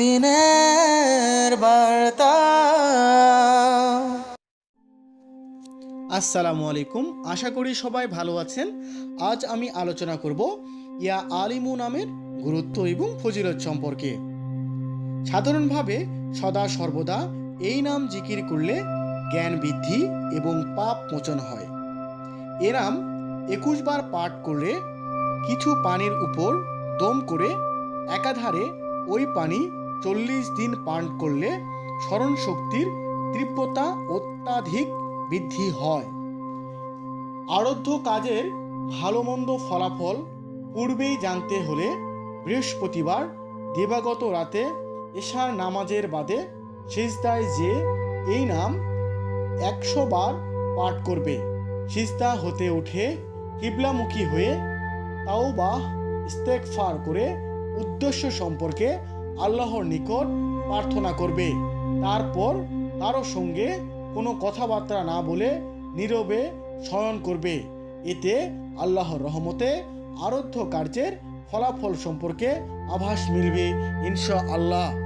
দিনের বার্তা। আসসালামু আলাইকুম, আশা করি সবাই ভালো আছেন। আজ আমি আলোচনা করব ইয়া আলিমু নামের গুরুত্ব এবং ফজিলত সম্পর্কে। সাধারণভাবে সদা সর্বদা এই নাম জিকির করলে জ্ঞান বৃদ্ধি এবং পাপ মোচন হয়। এ নাম একুশ বার পাঠ করলে কিছু পানির উপর দম করে একাধারে ওই পানি চল্লিশ দিন পান করলে স্মরণ শক্তির তীব্রতা অত্যাধিক বৃদ্ধি হয়। আরাধ্য কাজের ভালো মন্দ ফলাফল পূর্বেই জানতে হলে বৃহস্পতিবার দেবাগত রাতে এশার নামাজের বাদে সিজদায় যে এই নাম একশো বার পাঠ করবে। সিজদা হতে উঠে কিবলামুখী হয়ে তাও বা ইস্তেকফার করে উদ্দেশ্য সম্পর্কে আল্লাহর নিকট প্রার্থনা করবে। তারপর তারও সঙ্গে কোনো কথাবার্তা না বলে নীরবে শয়ন করবে। এতে আল্লাহর রহমতে আরাধ্য কার্যের ফলাফল সম্পর্কে আভাস মিলবে ইনশা আল্লাহ